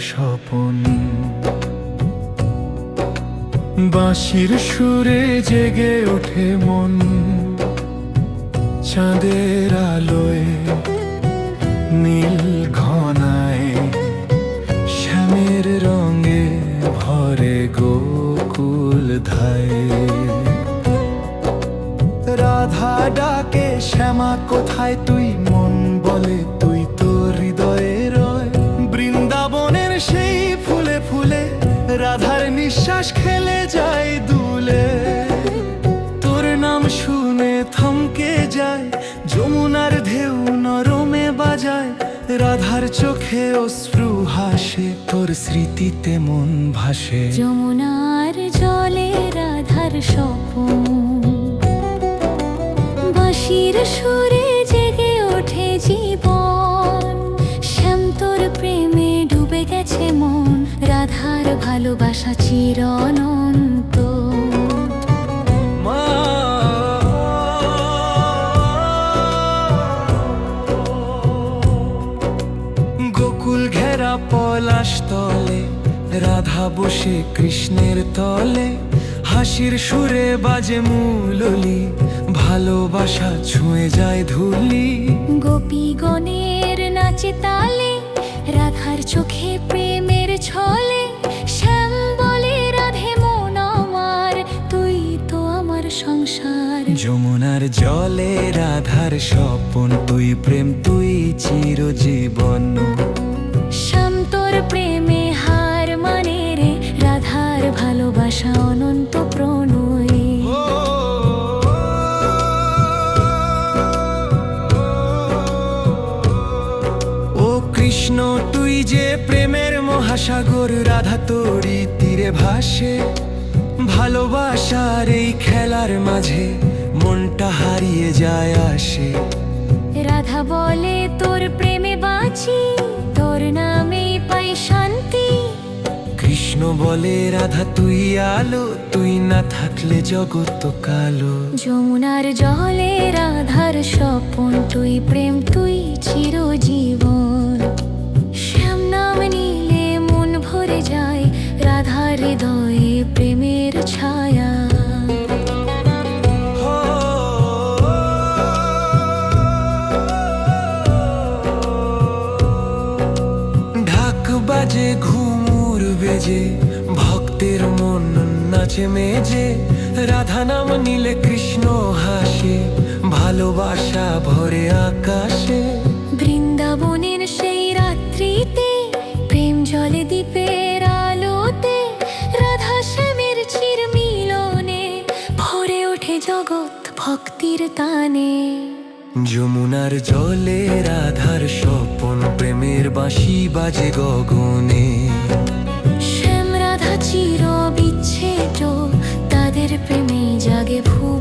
স্বপন। বাঁশির সুরে জেগে ওঠে মন। চাঁদের আলোয়, নীল ঘনায়, শ্যামের রঙে ভরে গোকুল ধায়। রাধা ডাকে, শ্যামা, কোথায় তুই মন বলে? নিঃশ্বাস খেলে যায় দুলে। তোর নাম শুনে থমকে যায়, যমুনার ঢেউ নরমে বাজায়। রাধার চোখে অশ্রু হাসে তোর স্মৃতিতে মন ভাসে। যমুনার জলে রাধার স্বপন ভালোবাসা চির অনন্ত। গোকুল ঘেরা পলাশ তলে রাধা বসে কৃষ্ণের তলে হাসির সুরে বাজে মূললি ভালোবাসা ছুঁয়ে যায় ধুলি। গোপী গণের নাচে তালে রাধার চোখে প্রেমের ছলে জলে রাধার স্বপন তুই প্রেম তুই চিরজীবন। শ্যাম তোর প্রেমে হার মানে রে রাধার ভালোবাসা অনন্ত প্রণয়। ও কৃষ্ণ তুই যে প্রেমের মহাসাগর রাধা তোরি তীরে ভাসে। ভালোবাসার এই খেলার মাঝে মনটা হারিয়ে যায় আসে। রাধা বলে তোর প্রেমে বাঁচি তোর নামে পাই শান্তি। কৃষ্ণ বলে রাধা তুই আলো তুই না থাকলে জগৎ কালো। যমুনার জলে রাধার স্বপন তুই প্রেম তুই চিরজীবন। শ্যাম নাম নিলে মন ভরে যায় রাধার হৃদয়ে প্রেমের বাজে ঘুমুর বেজে ভক্তের মন নাচে মেজে। রাধা নাম নিলে কৃষ্ণ হাসে ভালোবাসা ভরে আকাশে। বৃন্দাবনের সেই রাত্রিতে প্রেম জলে দ্বীপের আলোতে রাধা শ্যামের চির মিলনে ভরে ওঠে জগৎ ভক্তির তানে যমুনার জলে রাধার স্বপন বাঁশি বাজে গগনে। শ্যামরাধা চির বিচ্ছেদ তাদের প্রেমে জাগে ভুবন